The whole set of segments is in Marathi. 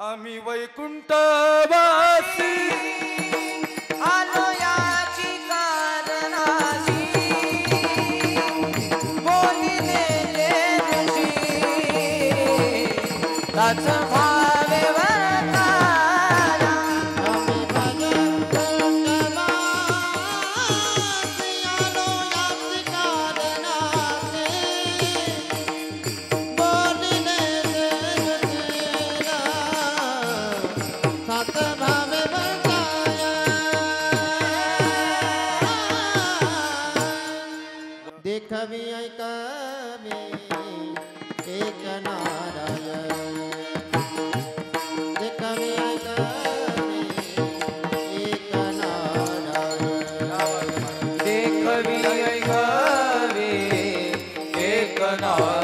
आम्ही वैकुंठवासी. आलो याची कारणाशी बोलिले जे ऋषी देखवी ऐकावे एक नारायण। देखवी ऐकावे एक नारायण। देखवी एक नारायण।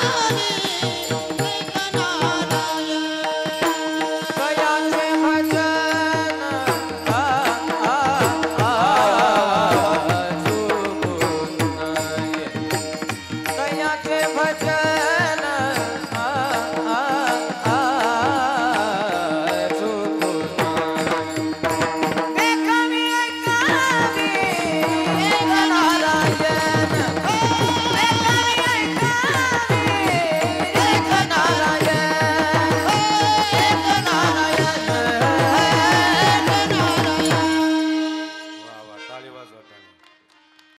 Oh,